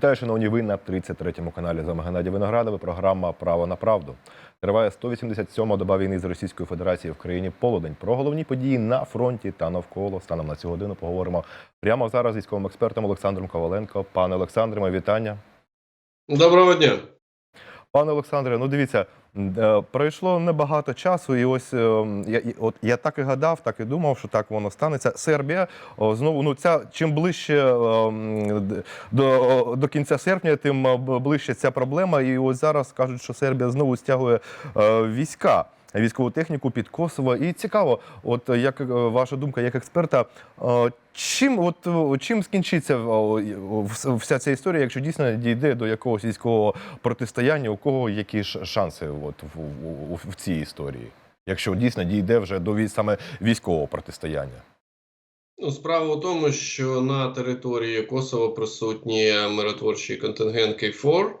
Вітаю, шановні ви на 33-му каналі. З вами Геннадій Виноградов. Програма Право на правду. Триває 187-ма доба війни з Російською Федерацією в країні Полудень. Про головні події на фронті та навколо. Станом на цю годину поговоримо прямо зараз з військовим експертом Олександром Коваленко. Пане Олександре, моє вітання. Доброго дня. Пане Олександре, ну дивіться, пройшло небагато часу, і ось е, я, от я так і гадав, так і думав, що так воно станеться. Сербія знову ну ця чим ближче е, до, до кінця серпня, тим е, ближче ця проблема. І ось зараз кажуть, що Сербія знову стягує е, війська. Військову техніку під Косово. І цікаво, от як е, ваша думка, як експерта, е, чим от е, чим скінчиться вся ця історія, якщо дійсно дійде до якогось військового протистояння, у кого які ж шанси от в, в, в цій історії, якщо дійсно дійде вже до саме військового протистояння? Ну, справа в тому, що на території Косово присутній миротворчий контингент КФОР,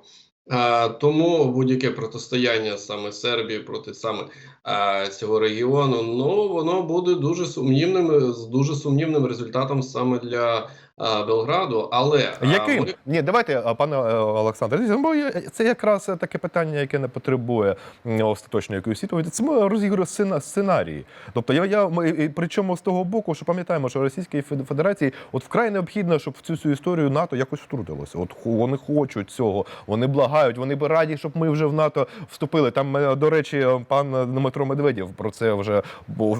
тому будь-яке протистояння саме Сербії проти саме цього регіону, ну воно буде дуже сумнівним з дуже сумнівним результатом саме для Белграду. Але Яким? ми- Ні, давайте, пане е, Олександре, дивіться, бо це якраз таке питання, яке не потребує остаточної якоїсь відповіді. Це ми розігруємо сцена- сценарії. Тобто я, я причому з того боку, що пам'ятаємо, що Російській Федерації от вкрай необхідно, щоб в цю всю історію НАТО якось втрутилося. От вони хочуть цього, вони благають, вони б раді, щоб ми вже в НАТО вступили. Там, е, до речі, е, пан Дмитро Медведєв про це вже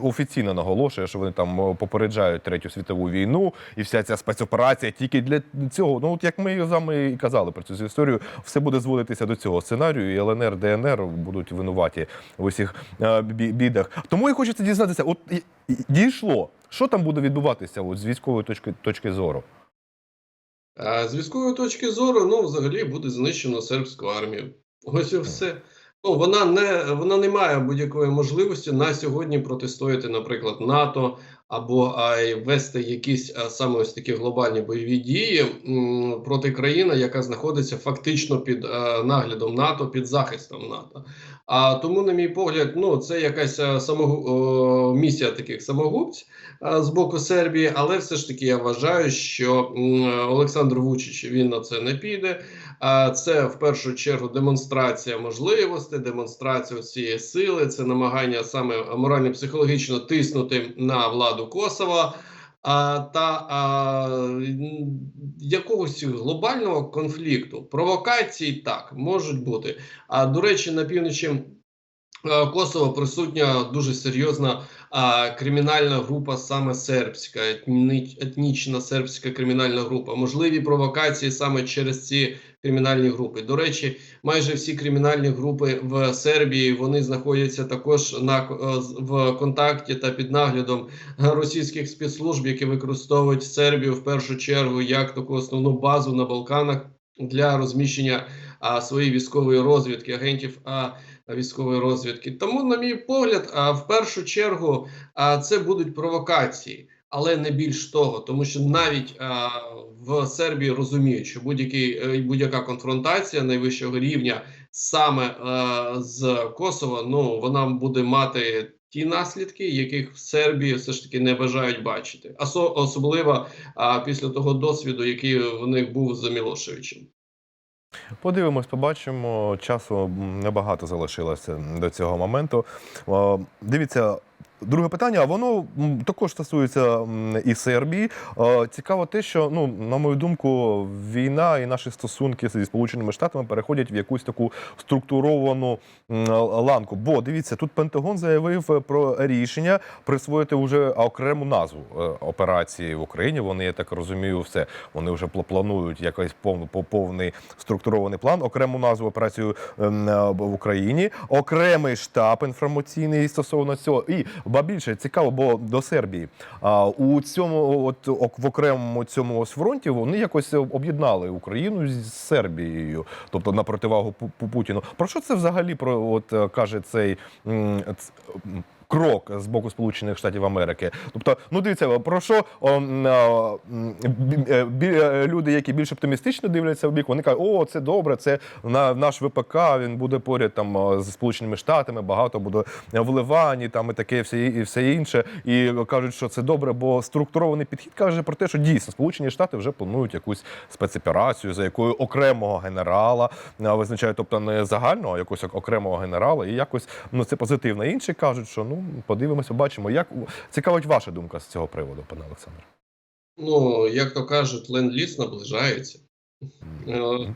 офіційно наголошує, що вони там е, попереджають третю світову війну і вся ця спецоперація тільки для цього. Ну от як ми з вами і казали про цю історію, все буде зводитися до цього сценарію, і ЛНР, ДНР будуть винуваті в усіх е, бідах. Тому і хочеться дізнатися, от дійшло, що там буде відбуватися от, з військової точки точки зору. З військової точки зору, ну, взагалі буде знищено сербську армію. Ось і все. Ну, вона не вона не має будь-якої можливості на сьогодні протистояти, наприклад, НАТО або вести якісь саме ось такі глобальні бойові дії проти країни, яка знаходиться фактично під наглядом НАТО, під захистом НАТО. А тому, на мій погляд, ну це якась а, самогу... місія таких самогубців з боку Сербії, але все ж таки я вважаю, що Олександр Вучич він на це не піде. Це в першу чергу демонстрація можливостей, демонстрація цієї сили, це намагання саме морально-психологічно тиснути на владу Косова. А, та а, якогось глобального конфлікту, провокації так можуть бути. А до речі, на півночі е, Косово присутня дуже серйозна а, кримінальна група, саме сербська, етні- етнічна сербська кримінальна група. Можливі провокації саме через ці кримінальні групи. До речі, майже всі кримінальні групи в Сербії вони знаходяться також на е, в контакті та під наглядом російських спецслужб, які використовують Сербію в першу чергу як таку основну базу на Балканах для розміщення а, своєї військової розвідки, агентів а, військової розвідки. Тому, на мій погляд, в першу чергу це будуть провокації. Але не більш того, тому що навіть в Сербії розуміють, що будь-який е, будь-яка конфронтація найвищого рівня саме е, з Косово, ну вона буде мати ті наслідки, яких в Сербії все ж таки не бажають бачити, Асо, особливо а, після того досвіду, який в них був за Мілошевичем. Подивимось, побачимо. Часу небагато залишилося до цього моменту. Дивіться. Друге питання, воно також стосується і Сербії. Е, Цікаво те, що ну на мою думку, війна і наші стосунки зі Сполученими Штатами переходять в якусь таку структуровану ланку. Бо дивіться, тут Пентагон заявив про рішення присвоїти вже окрему назву е, операції в Україні. Вони, я так розумію, все вони вже планують якийсь пов- по- повний структурований план, окрему назву операцію ем, е, в Україні, окремий штаб інформаційний стосовно цього. І ба більше цікаво, бо до Сербії а у цьому, от в окремому цьому ось фронті, вони якось об'єднали Україну з Сербією, тобто на противагу Пу- Пу- Путіну. Про що це взагалі про от е, каже цей крок з боку Сполучених Штатів Америки. Тобто, ну дивіться, про що о, бі- е, е, люди, які більш оптимістично дивляться в бік, вони кажуть, о, це добре, це на наш ВПК, він буде поряд там з Сполученими Штатами, багато буде вливань і там і таке все і все інше. І кажуть, що це добре, бо структурований підхід каже про те, що дійсно Сполучені Штати вже планують якусь спецоперацію, за якою окремого генерала визначають, тобто не загального, а якогось окремого генерала, і якось ну це позитивно. Інші кажуть, що ну подивимося, бачимо. Як цікавить ваша думка з цього приводу, пане Олександре? Ну, як то кажуть, ленд-ліз наближається. Е,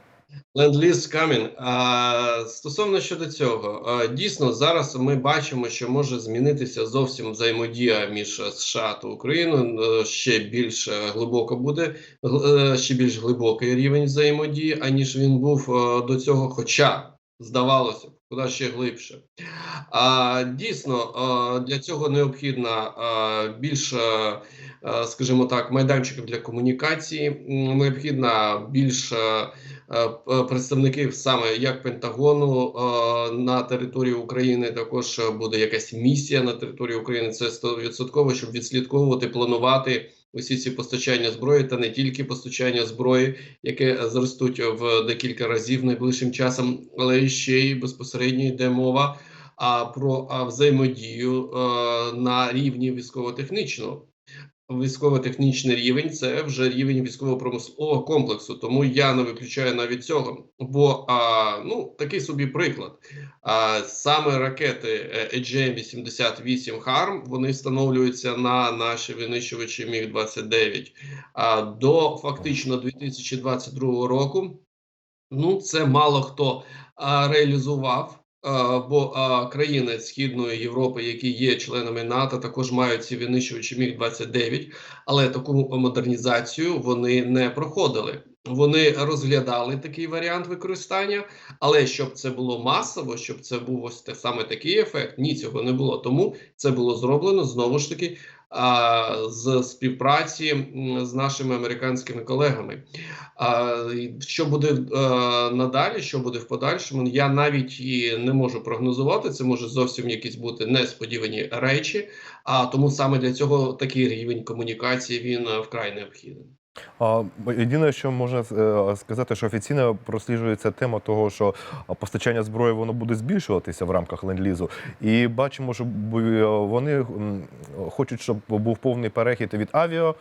Ленд-ліз камінь. А стосовно щодо цього, дійсно зараз ми бачимо, що може змінитися зовсім взаємодія між США та Україною. Е, Ще більш е, глибоко буде е, ще більш глибокий рівень взаємодії, аніж він був е, до цього. Хоча здавалося куди ще глибше. А дійсно для цього необхідно більше, скажімо так, майданчиків для комунікації. Необхідно більше представників саме як Пентагону на території України. Також буде якась місія на території України. Це 100%, щоб відслідковувати, планувати усі ці постачання зброї, та не тільки постачання зброї, яке е, зростуть в декілька разів найближчим часом, але ще й безпосередньо йде мова а, про а, взаємодію а, на рівні військово-технічного. Військово-технічний рівень це вже рівень військово-промислового комплексу. Тому я не виключаю навіть цього. Бо а, ну такий собі приклад. А, саме ракети е, AGM-88 HARM вони встановлюються на наші винищувачі Міг 29 а, до фактично 2022 року. Ну, це мало хто а, реалізував. Бо країни Східної Європи, які є членами НАТО, також мають ці винищувачі Міг 29 але таку модернізацію вони не проходили. Вони розглядали такий варіант використання, але щоб це було масово, щоб це був ось те саме такий ефект, ні, цього не було. Тому це було зроблено знову ж таки з співпраці з нашими американськими колегами. Що буде надалі, що буде в подальшому, я навіть і не можу прогнозувати. Це може зовсім якісь бути несподівані речі. А тому саме для цього такий рівень комунікації він вкрай необхідний. Єдине, що можна е, сказати, що офіційно просліджується тема того, що постачання зброї воно буде збільшуватися в рамках ленд-лізу. І бачимо, що е, вони хочуть, щоб був повний перехід від авіа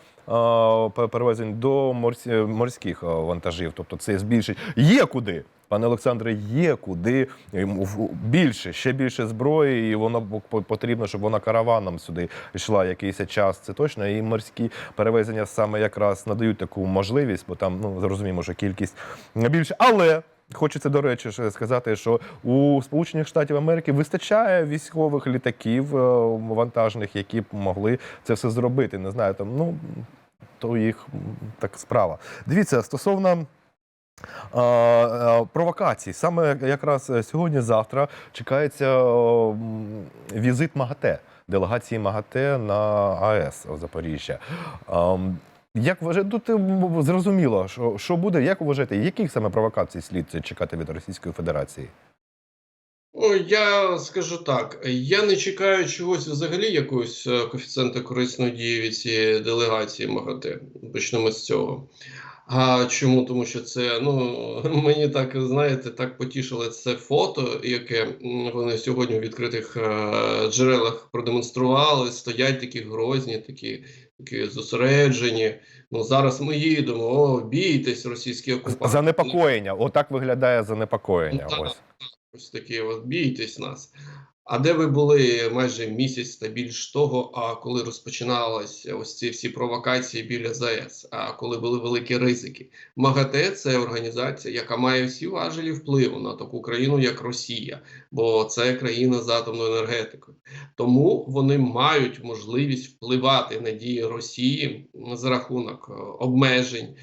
перевезень до морсь- морських вантажів. Тобто це збільшить. Є куди. Пане Олександре, є куди Ем, більше, ще більше зброї, і воно по- по- потрібно, щоб вона караваном сюди йшла якийсь час. Це точно. І морські перевезення саме якраз надають таку можливість, бо там ну зрозуміємо, що кількість більше. Але хочеться до речі сказати, що у Сполучених Штатів Америки вистачає військових літаків е, вантажних, які б могли це все зробити. Не знаю, там ну то їх так справа. Дивіться, стосовно. А, Саме якраз сьогодні-завтра чекається візит МАГАТЕ, делегації МАГАТЕ на АЕС у Запоріжжя. Як вважаєте, тут зрозуміло, що, що буде, як вважаєте, яких саме провокацій слід чекати від Російської Федерації? О, я скажу так: я не чекаю чогось взагалі, якогось е, коефіцієнта корисної дії від цієї делегації МАГАТЕ. Почнемо з цього. А чому? Тому що це ну мені так знаєте, так потішило це фото, яке вони сьогодні у відкритих е, джерелах продемонстрували. Стоять такі грозні, такі, такі зосереджені. Ну зараз ми їдемо. О, бійтесь, російські окупанти. Занепокоєння. Отак виглядає занепокоєння. Ну, так. Ось. Ось такі, от бійтесь нас. А де ви були майже місяць та більш того, а коли розпочиналися ось ці всі провокації біля ЗАЕС, а коли були великі ризики? МАГАТЕ це організація, яка має всі важелі впливу на таку країну, як Росія, бо це країна з атомною енергетикою. Тому вони мають можливість впливати на дії Росії за рахунок е, обмежень,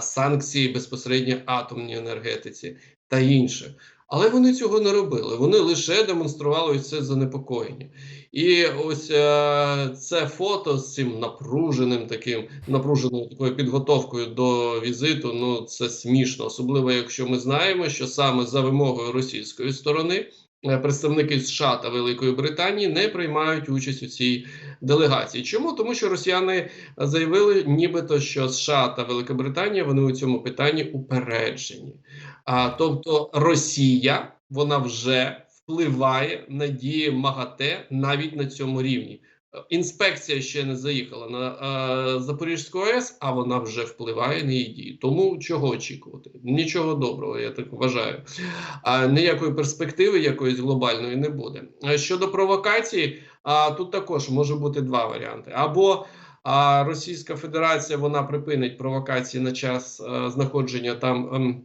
санкцій безпосередньо атомній енергетиці та інше. Але вони цього не робили. Вони лише демонстрували це занепокоєння. І ось е, це фото з цим напруженим таким напруженою такою підготовкою до візиту. Ну це смішно, особливо якщо ми знаємо, що саме за вимогою російської сторони е, представники США та Великої Британії не приймають участь у цій делегації. Чому? Тому що росіяни заявили, нібито що США та Велика Британія вони у цьому питанні упереджені. А тобто Росія вона вже впливає на дії МАГАТЕ навіть на цьому рівні. Інспекція ще не заїхала на е, Запорізьку АЕС, а вона вже впливає на її дії. Тому чого очікувати? Нічого доброго, я так вважаю. А ніякої перспективи якоїсь глобальної не буде. Щодо провокації, а тут також може бути два варіанти: або а, Російська Федерація вона припинить провокації на час е, знаходження там.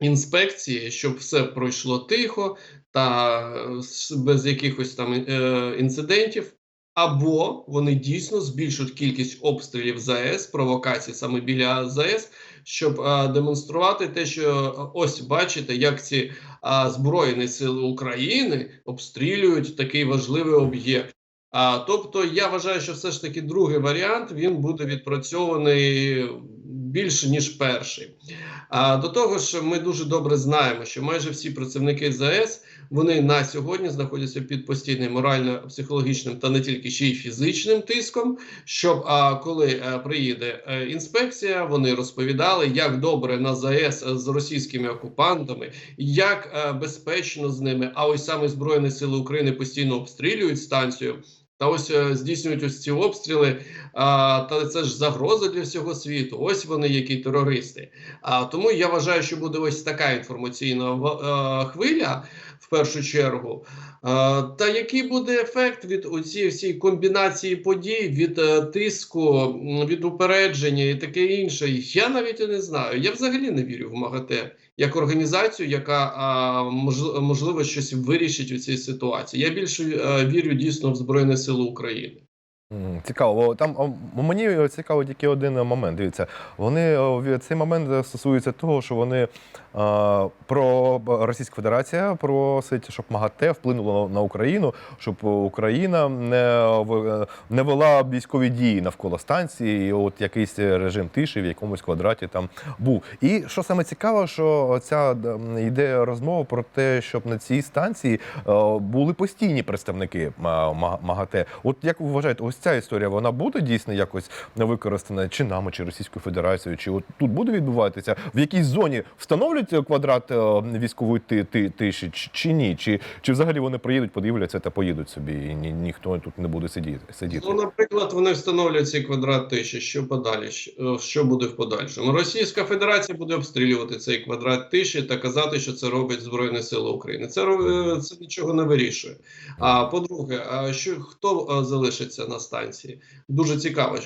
Інспекції, щоб все пройшло тихо та е, без якихось там е, інцидентів, або вони дійсно збільшують кількість обстрілів ЗАЕС, провокацій саме біля ЗАЕС, щоб е, демонструвати те, що ось бачите, як ці е, Збройні сили України обстрілюють такий важливий об'єкт. А, тобто, я вважаю, що все ж таки другий варіант він буде відпрацьований більше ніж перший. А до того ж, ми дуже добре знаємо, що майже всі працівники ЗАЕС вони на сьогодні знаходяться під постійним морально-психологічним та не тільки ще й фізичним тиском. Щоб а, коли е, приїде е, інспекція, вони розповідали, як добре на ЗАЕС з російськими окупантами, як е, безпечно з ними. А ось саме Збройні Сили України постійно обстрілюють станцію. Та ось е, здійснюють ось ці обстріли, та це ж загроза для всього світу. Ось вони, які терористи. А тому я вважаю, що буде ось така інформаційна е, хвиля в першу чергу. Та який буде ефект від оцієї всієї комбінації подій, від е, тиску, від упередження і таке інше? Я навіть не знаю. Я взагалі не вірю в МАГАТЕ як організацію, яка а, можливо щось вирішить у цій ситуації. Я більше е, вірю дійсно в Збройні Сили України. Цікаво, там мені цікаво тільки один момент. Дивіться, вони о, цей момент стосується того, що вони а, про Російська Федерація просить, щоб МАГАТЕ вплинуло на Україну, щоб Україна не не вела військові дії навколо станції. І от якийсь режим тиші в якомусь квадраті там був. І що саме цікаво, що ця йде розмова про те, щоб на цій станції е, були постійні представники ма- ма- МАГАТЕ. От як ви вважаєте, ось ця історія вона буде дійсно якось використана чи нами, чи Російською Федерацією, чи от тут буде відбуватися в якійсь зоні встановлюють квадрат е, військової ти, ти, тиші, чи, ні? Чи, чи взагалі вони приїдуть, подивляться та поїдуть собі, і ні, ніхто тут не буде сидіти сидіти. Ну, наприклад, вони встановлюють цей квадрат тиші. Що подалі? Що- Що буде в подальшому? Російська Федерація буде обстрілювати цей квадрат тиші та казати, що це робить Збройні Сили України. Це е, це нічого не вирішує. А по-друге, а що хто е, залишиться на станції? Дуже цікаво.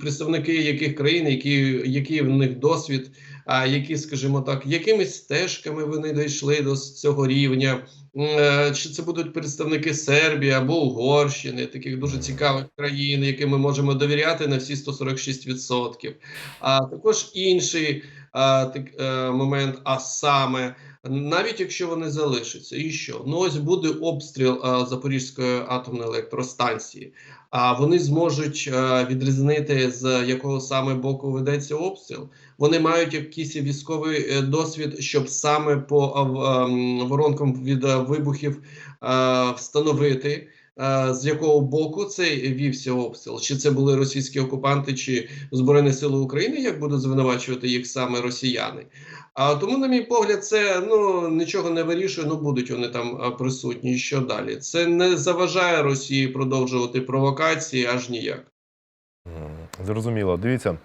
Представники яких країн, які, який в них досвід, а які, скажімо так, якими стежками вони дійшли до цього рівня. Е, Чи це будуть представники Сербії або Угорщини, таких дуже цікавих країн, яким ми можемо довіряти на всі 146%. А також інший а, так, е, момент, а саме. Навіть якщо вони залишаться, і що? Ну ось буде обстріл а, Запорізької атомної електростанції. А вони зможуть відрізнити з якого саме боку ведеться обстріл. Вони мають якийсь військовий е, досвід, щоб саме по ем, воронкам від е, вибухів е, встановити. З якого боку цей вівся обстріл? Чи це були російські окупанти, чи Збройні Сили України, як будуть звинувачувати їх саме росіяни? А тому, на мій погляд, це ну нічого не вирішує. Ну будуть вони там присутні. Що далі? Це не заважає Росії продовжувати провокації аж ніяк. Зрозуміло. Дивіться,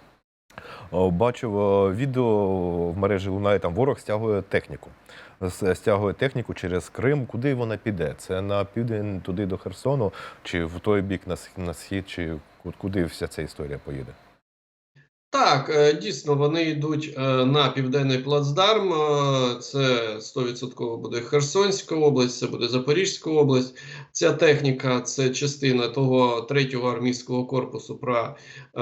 бачив відео в мережі лунає там ворог стягує техніку. Стягує техніку через Крим. Куди вона піде? Це на південь туди до Херсону, чи в той бік на сх- на схід, чи куди вся ця історія поїде? Так, е, дійсно, вони йдуть е, на південний плацдарм. е, Це 100% буде Херсонська область, це буде Запорізька область. Ця техніка це частина того третього армійського корпусу, про,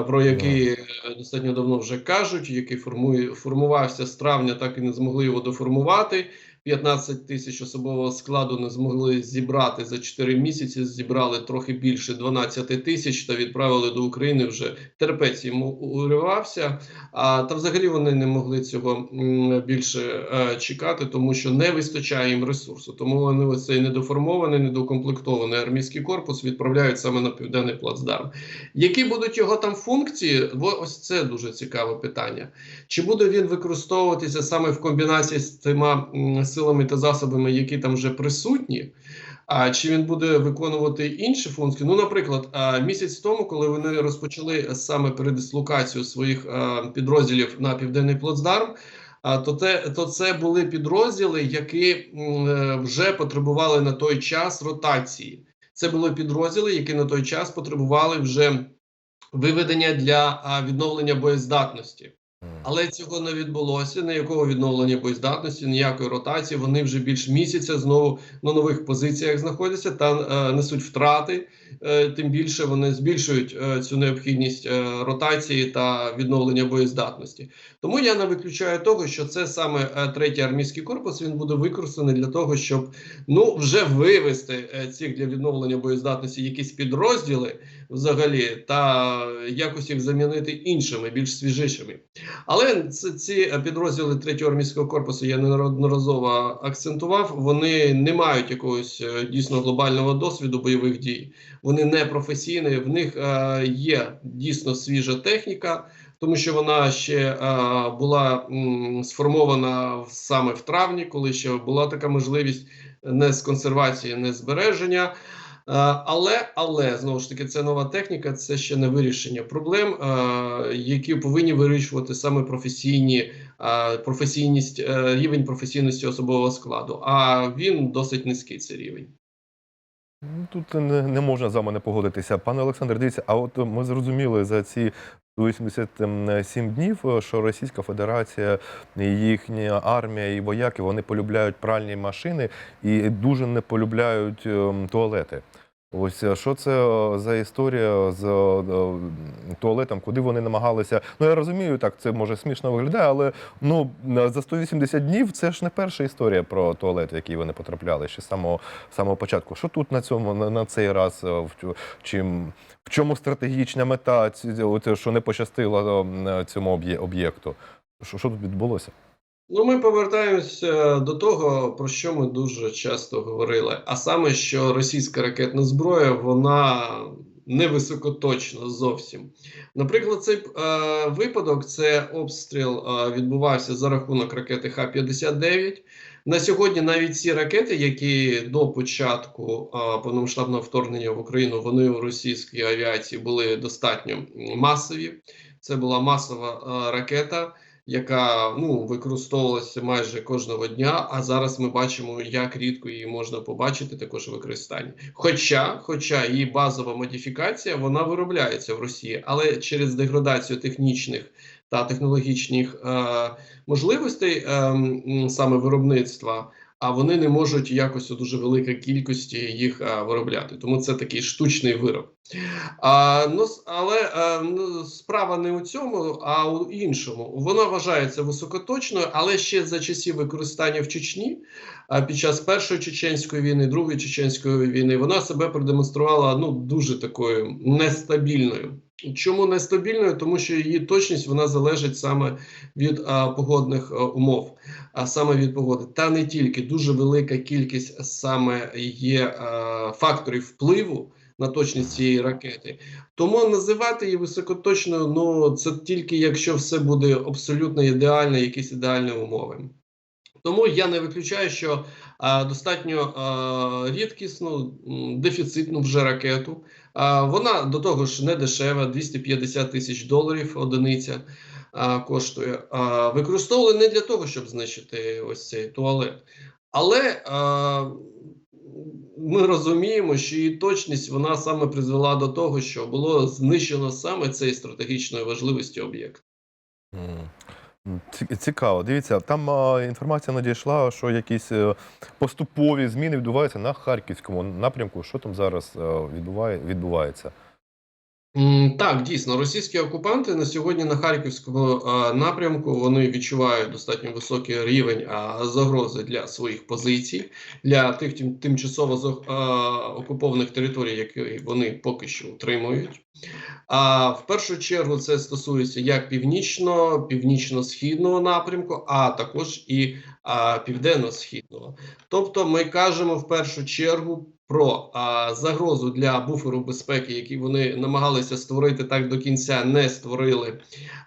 про який достатньо давно вже кажуть, який формує, формувався з травня, так і не змогли його доформувати. 15 тисяч особового складу не змогли зібрати за 4 місяці. Зібрали трохи більше 12 тисяч та відправили до України вже терпець йому уривався. А та взагалі вони не могли цього більше е, чекати, тому що не вистачає їм ресурсу. Тому вони ось цей недоформований, недокомплектований армійський корпус відправляють саме на південний плацдарм. Які будуть його там функції? Ось це дуже цікаве питання. Чи буде він використовуватися саме в комбінації з м, силами та засобами, які там вже присутні? А чи він буде виконувати інші функції? Ну, наприклад, місяць тому, коли вони розпочали саме передислокацію своїх підрозділів на південний плацдарм, то, те, то це були підрозділи, які е, вже потребували на той час ротації. Це були підрозділи, які на той час потребували вже виведення для відновлення боєздатності. Але цього не відбулося. Ніякого відновлення боєздатності, ніякої ротації. Вони вже більш місяця знову на нових позиціях знаходяться та е, несуть втрати. Е, тим більше вони збільшують е, цю необхідність е, ротації та відновлення боєздатності. Тому я не виключаю того, що це саме е, третій армійський корпус. Він буде використаний для того, щоб ну вже вивести е, цих для відновлення боєздатності якісь підрозділи взагалі, та якось їх замінити іншими, більш свіжішими. Але це, ці підрозділи третього армійського корпусу я неодноразово акцентував. Вони не мають якогось е, дійсно глобального досвіду бойових дій. Вони не професійні. В них е, є дійсно свіжа техніка, тому що вона ще е, була м, сформована саме в травні, коли ще була така можливість не з консервації, не збереження. Е, Але, але знову ж таки, це нова техніка, це ще не вирішення проблем, е, які повинні вирішувати саме професійні е, професійність, рівень професійності особового складу. А він досить низький цей рівень. Ну, Тут не можна за мене погодитися. Пане Олександр, дивіться, а от ми зрозуміли за ці 87 днів, що Російська Федерація, їхня армія і вояки вони полюбляють пральні машини і дуже не полюбляють ем, туалети. Ось що це за історія з туалетом, куди вони намагалися. Ну я розумію, так це може смішно виглядає, але ну за 180 днів це ж не перша історія про туалет, в який вони потрапляли ще з самого самого початку. Що тут на цьому на, на цей раз в чим в чому стратегічна мета, що не пощастило цьому об'єкту? Що тут відбулося? Ну, ми повертаємося до того, про що ми дуже часто говорили. А саме, що російська ракетна зброя вона не високоточна зовсім. Наприклад, цей е, випадок це обстріл е, відбувався за рахунок ракети Х-59. На сьогодні навіть ці ракети, які до початку е, повномасштабного вторгнення в Україну вони у російській авіації були достатньо масові. Це була масова е, ракета яка ну використовувалася майже кожного дня. А зараз ми бачимо, як рідко її можна побачити також у використанні. Хоча, хоча її базова модифікація вона виробляється в Росії, але через деградацію технічних та технологічних е, можливостей е, саме виробництва. А вони не можуть якось у дуже великій кількості їх а, виробляти, тому це такий штучний вироб. А, ну, але а, ну, справа не у цьому, а у іншому. Вона вважається високоточною, але ще за часів використання в Чечні а, під час першої чеченської війни, другої чеченської війни, вона себе продемонструвала ну дуже такою нестабільною. Чому нестабільною? Тому що її точність вона залежить саме від а, погодних а, умов, а саме від погоди, та не тільки дуже велика кількість саме є а, факторів впливу на точність цієї ракети. Тому називати її високоточною, ну це тільки якщо все буде абсолютно ідеально, якісь ідеальні умови. Тому я не виключаю, що достатньо рідкісну, дефіцитну вже ракету. Вона до того ж не дешева, 250 тисяч доларів одиниця коштує. Використовували не для того, щоб знищити ось цей туалет. Але ми розуміємо, що її точність вона саме призвела до того, що було знищено саме цей стратегічної важливості об'єкт. Цікаво. Дивіться, там а, інформація надійшла, що якісь е, поступові зміни відбуваються на харківському напрямку. Що там зараз е, відбуває, відбувається? Так, дійсно, російські окупанти на сьогодні на харківському е, напрямку вони відчувають достатньо високий рівень загрози для своїх позицій, для тих тим, тимчасово е, окупованих територій, які вони поки що утримують. А в першу чергу це стосується як північного, північно-східного напрямку, а також і південно-східного. Тобто, ми кажемо в першу чергу про а, загрозу для буферу безпеки, який вони намагалися створити так до кінця, не створили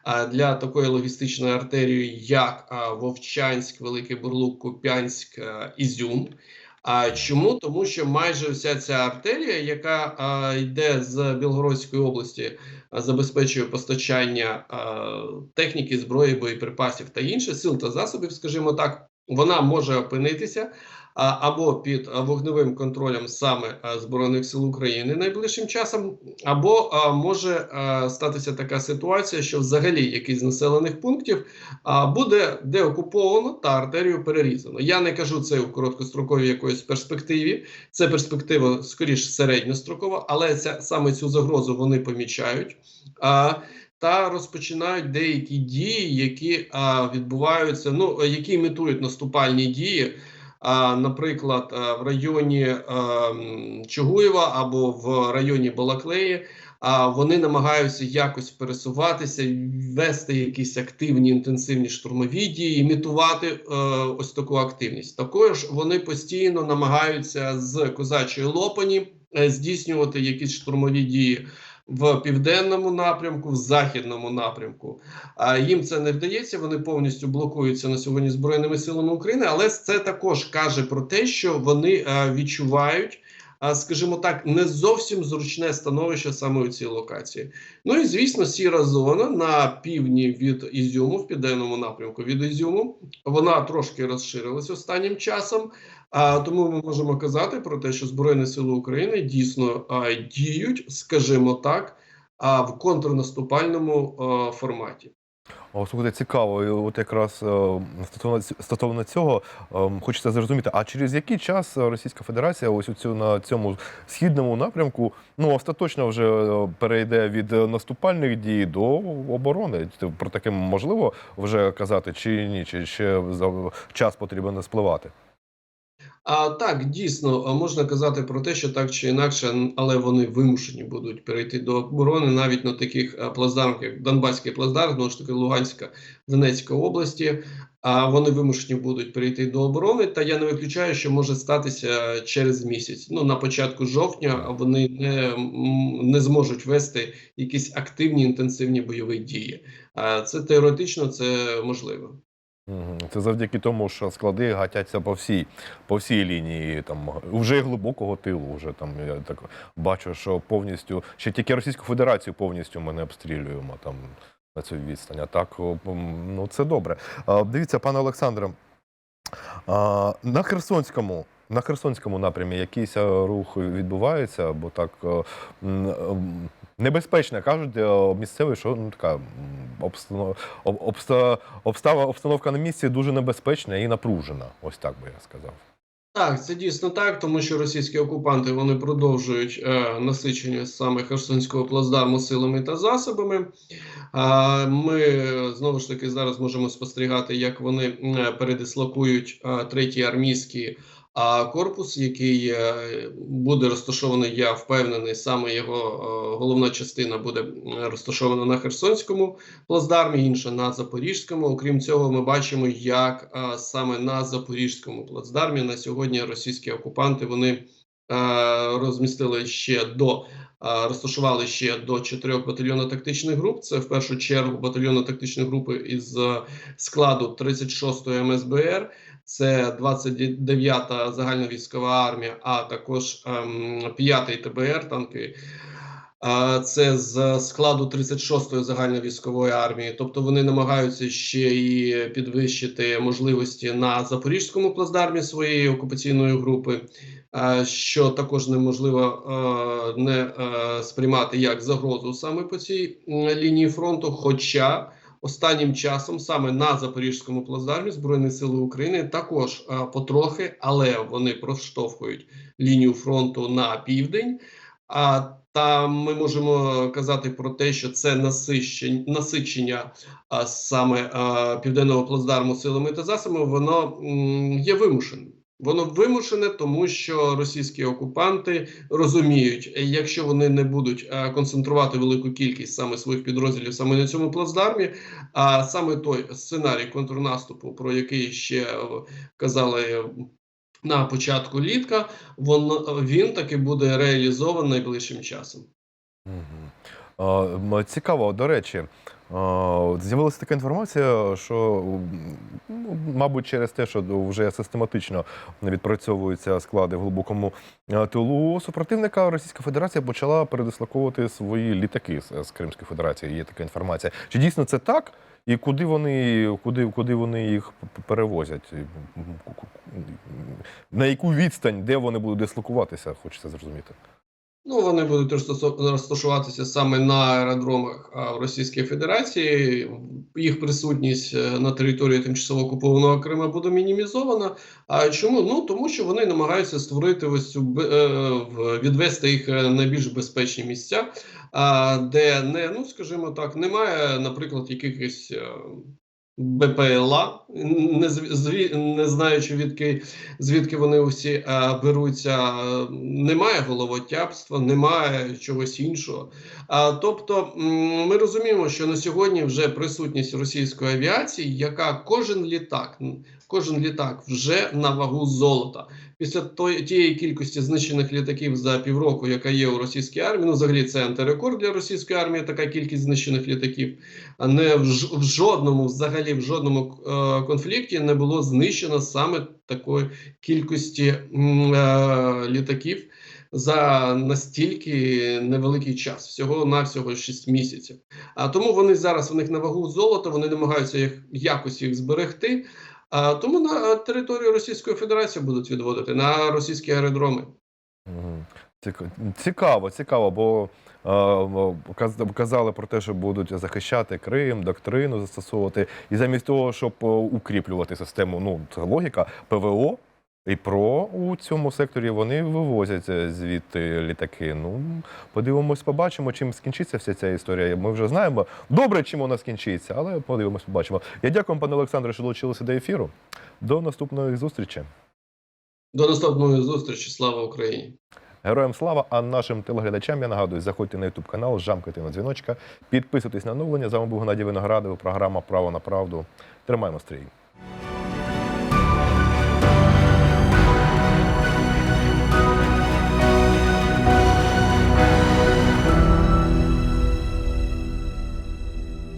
а, для такої логістичної артерії, як а, Вовчанськ, Великий Бурлук, Куп'янськ, Ізюм. А чому? Тому що майже вся ця артерія, яка а, йде з Білгородської області, а, забезпечує постачання а, техніки, зброї, боєприпасів та інших сил та засобів, скажімо так, вона може опинитися або під вогневим контролем саме Збройних сил України найближчим часом, або може статися така ситуація, що взагалі якийсь з населених пунктів буде деокуповано та артерію перерізано. Я не кажу це у короткостроковій якоїсь перспективі. Це перспектива скоріш середньострокова, але ця саме цю загрозу вони помічають. Та розпочинають деякі дії, які а, відбуваються, ну які імітують наступальні дії. Наприклад, в районі а, Чугуєва або в районі Балаклеї, вони намагаються якось пересуватися, вести якісь активні інтенсивні штурмові дії, імітувати е, ось таку активність. Також вони постійно намагаються з козачої лопані е, здійснювати якісь штурмові дії. В південному напрямку, в західному напрямку, а їм це не вдається. Вони повністю блокуються на сьогодні збройними силами України. Але це також каже про те, що вони е, відчувають, скажімо так, не зовсім зручне становище саме у цій локації. Ну і звісно, сіра зона на півдні від Ізюму, в південному напрямку від Ізюму, вона трошки розширилась останнім часом. Тому ми можемо казати про те, що Збройні Сили України дійсно діють, скажімо так, в контрнаступальному форматі. Слухайте, цікаво. От якраз е, стосовно, цього е, хочеться зрозуміти, а через який час Російська Федерація ось у цю на цьому східному напрямку ну остаточно вже е, перейде від наступальних дій до оборони? Про таке можливо вже казати чи ні? Чи ще час потрібно спливати? А так, дійсно, можна казати про те, що так чи інакше, але вони вимушені будуть перейти до оборони навіть на таких плацдармах, як Донбаський плацдарм, знову ж таки Луганська, Донецька області. А вони вимушені будуть перейти до оборони. Та я не виключаю, що може статися через місяць. Ну на початку жовтня вони не, не зможуть вести якісь активні інтенсивні бойові дії. А це теоретично це можливо. Це завдяки тому, що склади гатяться по всій, по всій лінії, там вже глибокого тилу. Вже там я так бачу, що повністю ще тільки Російську Федерацію повністю ми не обстрілюємо там на цю відстань. А так ну це добре. А, дивіться, пане Олександре, а, на Херсонському. На Херсонському напрямі якийсь рух відбувається, бо так е, небезпечно кажуть е, місцеві, що ну така обстанов- обстановка на місці дуже небезпечна і напружена. Ось так би я сказав. Так, це дійсно так, тому що російські окупанти вони продовжують е, насичення саме Херсонського плацдарму силами та засобами. А ми е, знову ж таки зараз можемо спостерігати, як вони е, передислокують е, третій армійський а, корпус, який е, буде розташований, я впевнений, саме його е, головна частина буде розташована на Херсонському плацдармі, інша на Запорізькому. Окрім цього, ми бачимо, як саме на Запорізькому плацдармі на сьогодні російські окупанти вони е, розмістили ще до. Розташували ще до чотирьох батальйонно-тактичних груп. Це в першу чергу батальйонно-тактичні групи із е, складу 36-ї МСБР, це 29-та загальновійськова армія, а також ем, 5-й ТБР танки. Це з складу 36-ї загальновійськової армії, тобто вони намагаються ще і підвищити можливості на запорізькому плацдармі своєї окупаційної групи, що також неможливо е, не е, сприймати як загрозу саме по цій лінії фронту. Хоча останнім часом саме на запорізькому плацдармі Збройні Сили України також е, потрохи, але вони проштовхують лінію фронту на південь. А Та ми можемо казати про те, що це насищення, насичення а, саме а, південного плацдарму силами та засобами, воно м, є вимушеним. Воно вимушене, тому що російські окупанти розуміють, е, якщо вони не будуть е, концентрувати велику кількість саме своїх підрозділів саме на цьому плацдармі, а саме той сценарій контрнаступу, про який ще е, казали на початку літка, він, таки буде реалізований найближчим часом. М, Цікаво, до речі, з'явилася така інформація, що, ну, мабуть, через те, що вже систематично відпрацьовуються склади в глибокому е, тилу супротивника, Російська Федерація почала передислоковувати свої літаки з, Кримської Федерації. Є така інформація. Чи дійсно це так? І куди вони, куди, куди вони їх перевозять? На яку відстань, де вони будуть дислокуватися, хочеться зрозуміти. Ну, вони будуть розташуватися саме на аеродромах Російській Федерації. Їх присутність е, на території тимчасово окупованого Крима буде мінімізована. А чому? Ну тому що вони намагаються створити ось цю е, відвести їх е, на більш безпечні місця, де не, ну скажімо так, немає, наприклад, якихось. БПЛА, не, зв- зві- не знаючи відки, звідки вони усі е, беруться, немає головотяпства, немає чогось іншого. А, тобто ми розуміємо, що на сьогодні вже присутність російської авіації, яка кожен літак, кожен літак вже на вагу золота. Після тієї кількості знищених літаків за півроку, яка є у російській армії, ну взагалі це антирекорд для російської армії, така кількість знищених літаків. А не в, жодному, взагалі в жодному е, конфлікті не було знищено саме такої кількості е, літаків за настільки невеликий час, всього навсього 6 місяців. А тому вони зараз у них на вагу золота, вони намагаються їх якось їх зберегти. А тому на територію Російської Федерації будуть відводити на російські аеродроми. Цікаво, цікаво, бо е, казали про те, що будуть захищати Крим, доктрину застосовувати. І замість того, щоб е, укріплювати систему, ну це логіка, ПВО і ПРО у цьому секторі вони вивозять е, звідти літаки. Ну, подивимось, побачимо, чим скінчиться вся ця історія. Ми вже знаємо добре, чим вона скінчиться, але подивимось, побачимо. Я дякую, пане Олександре, що долучилися до ефіру. До наступної зустрічі. До наступної зустрічі. Слава Україні! Героям слава! А нашим телеглядачам я нагадую, заходьте на YouTube канал, жамкайте на дзвіночка, підписуйтесь на оновлення. З вами був Геннадій Виноградов, програма Право на правду. Тримаємо стрій.